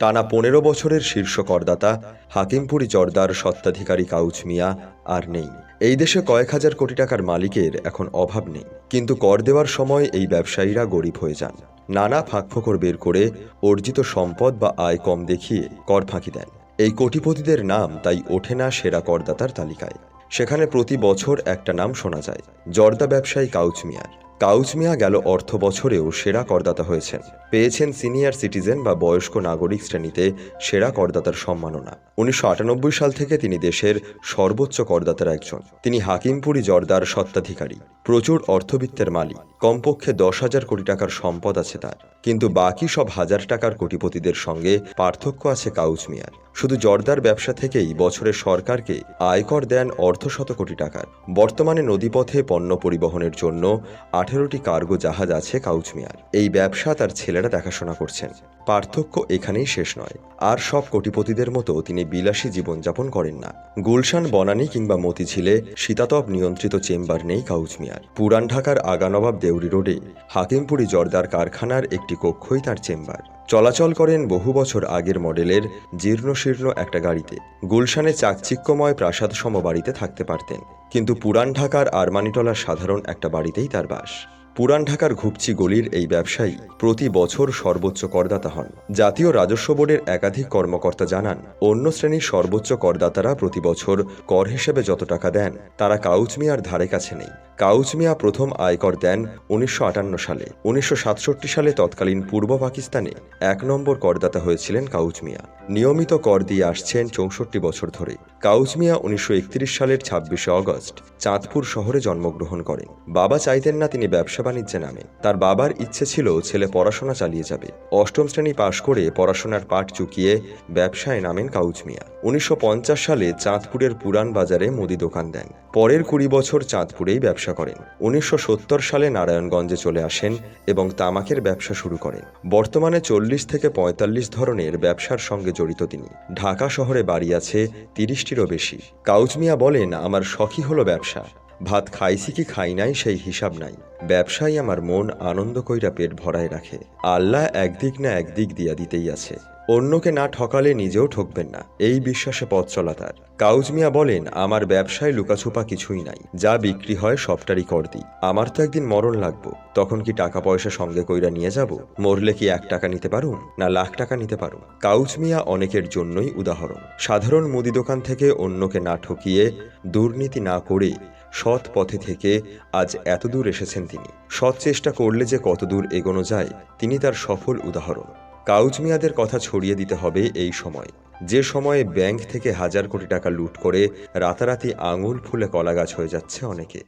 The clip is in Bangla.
টানা পনেরো বছরের শীর্ষ করদাতা হাকিমপুরি জর্দার সত্ত্বাধিকারী কাউচ মিয়া আর নেই। এই দেশে কয়েক হাজার কোটি টাকার মালিকের এখন অভাব নেই। কিন্তু কর দেওয়ার সময় এই ব্যবসায়ীরা গরিব হয়ে যান। নানা ফাঁকফোকর বের করে অর্জিত সম্পদ বা আয় কম দেখিয়ে কর ফাঁকি দেন। এই কোটিপতিদের নাম তাই ওঠে না সেরা করদাতার তালিকায়। সেখানে প্রতি বছর একটা নাম শোনা যায়। জর্দা ব্যবসায়ী কাউচ মিয়ার। কাউচ মিয়া গেল অর্থ বছরেও সেরা করদাতা হয়েছেন পেয়েছেন সিনিয়র সিটিজেন বা বয়স্ক নাগরিক শ্রেণীতে সেরা করদাতার সম্মাননা। উনিশশো আটানব্বই সাল থেকে তিনি দেশের সর্বোচ্চ করদাতার একজন। তিনি হাকিমপুরি জর্দার সত্ত্বাধিকারী প্রচুর অর্থবিত্তের মালিক। কমপক্ষে দশ হাজার কোটি টাকার সম্পদ আছে তার। কিন্তু বাকি সব হাজার টাকার কোটিপতিদের সঙ্গে পার্থক্য আছে কাউজ মিয়ার। শুধু জর্দার ব্যবসা থেকেই বছরে সরকারকে আয়কর দেন অর্ধশত কোটি টাকার। বর্তমানে নদীপথে পণ্য পরিবহনের জন্য আঠেরোটি কার্গো জাহাজ আছে কাউজ মিয়ার। এই ব্যবসা তার ছেলেরা দেখাশোনা করছেন। পার্থক্য এখানেই শেষ নয়। আর সব কোটিপতিদের মতো তিনি বিলাসী জীবনযাপন করেন না। গুলশান, বনানী কিংবা মতিঝিলে শীতাতপ নিয়ন্ত্রিত চেম্বার নেই কাউচ মিয়ার পুরান ঢাকার আগানবাব দেউরি রোডে, হাকিমপুরি জর্দার কারখানার একটি কক্ষই তার চেম্বার। চলাচল করেন বহু বছর আগের মডেলের জীর্ণশীর্ণ একটা গাড়িতে। গুলশানে চাকচিক্যময় প্রাসাদ সম বাড়িতে থাকতে পারতেন। কিন্তু পুরান ঢাকার আরমানিটলার সাধারণ একটা বাড়িতেই তার বাস। পুরান ঢাকার ঘুপচি গলির এই ব্যবসায়ী প্রতি বছর সর্বোচ্চ করদাতা হন। জাতীয় রাজস্ব বোর্ডের একাধিক কর্মকর্তা জানান, অন্য শ্রেণির সর্বোচ্চ করদাতারা প্রতি বছর কর হিসেবে যত টাকা দেন, তারা কাউচ মিয়ার ধারে কাছে নেই। কাউচ মিয়া প্রথম আয়কর দেন উনিশশো আটান্ন সালে। উনিশশো সাতষট্টি সালে তৎকালীন পূর্ব পাকিস্তানে এক নম্বর করদাতা হয়েছিলেন কাউচ মিয়া। নিয়মিত কর দিয়ে আসছেন চৌষট্টি বছর ধরে। কাউজমিয়া উনিশশো একত্রিশ সালের ছাব্বিশে অগস্ট চাঁদপুর শহরে জন্মগ্রহণ করেন। বাবা চাইতেন না তিনি ব্যবসা বাণিজ্যে নামেন তার বাবার ইচ্ছে ছিল ছেলে পড়াশোনা চালিয়ে যাবে। অষ্টম শ্রেণি পাশ করে পড়াশোনার পাঠ চুকিয়ে ব্যবসায় নামেন কাউজমিয়া। উনিশশো পঞ্চাশ সালে চাঁদপুরের পুরান বাজারে মুদি দোকান দেন। পরের কুড়ি বছর চাঁদপুরেই ব্যবসা করেন। উনিশশো সত্তর সালে নারায়ণগঞ্জে চলে আসেন এবং তামাকের ব্যবসা শুরু করেন। বর্তমানে চল্লিশ থেকে পঁয়তাল্লিশ ধরনের ব্যবসার সঙ্গে জড়িত তিনি। ঢাকা শহরে বাড়ি আছে তিরিশটিরও বেশি। কাউজমিয়া বলেন আমার শখই হলো ব্যবসা। ভাত খাইছি কি খাই নাই সেই হিসাব নাই। ব্যবসাই আমার মন আনন্দ কইরা পেট ভরায় রাখে। আল্লাহ একদিক না একদিক দিয়া দিতেই আছে। অন্যকে না ঠকালে নিজেও ঠকবেন না। এই বিশ্বাসে পথ চলা তার। কাউজ মিয়া বলেন, আমার ব্যবসায় লুকাছুপা কিছুই নাই। যা বিক্রি হয় সবটারই কর দিই। আমার তো একদিন মরণ লাগবো। তখন কি টাকা পয়সা সঙ্গে কইরা নিয়ে যাব? মরলে কি এক টাকা নিতে পারুম? না লাখ টাকা নিতে পারুম? কাউচ মিয়া অনেকের জন্যই উদাহরণ। সাধারণ মুদি দোকান থেকে অন্যকে না ঠকিয়ে দুর্নীতি না করে সৎ পথে থেকে আজ এতদূর এসেছেন তিনি। সৎ চেষ্টা করলে যে কতদূর এগোনো যায়, তিনি তার সফল উদাহরণ। কাউজ মিয়াদের কথা ছড়িয়ে দিতে হবে এই সময়। যে সময়ে ব্যাংক থেকে হাজার কোটি টাকা লুট করে রাতারাতি আঙুল ফুলে কলাগাছ হয়ে যাচ্ছে অনেকে।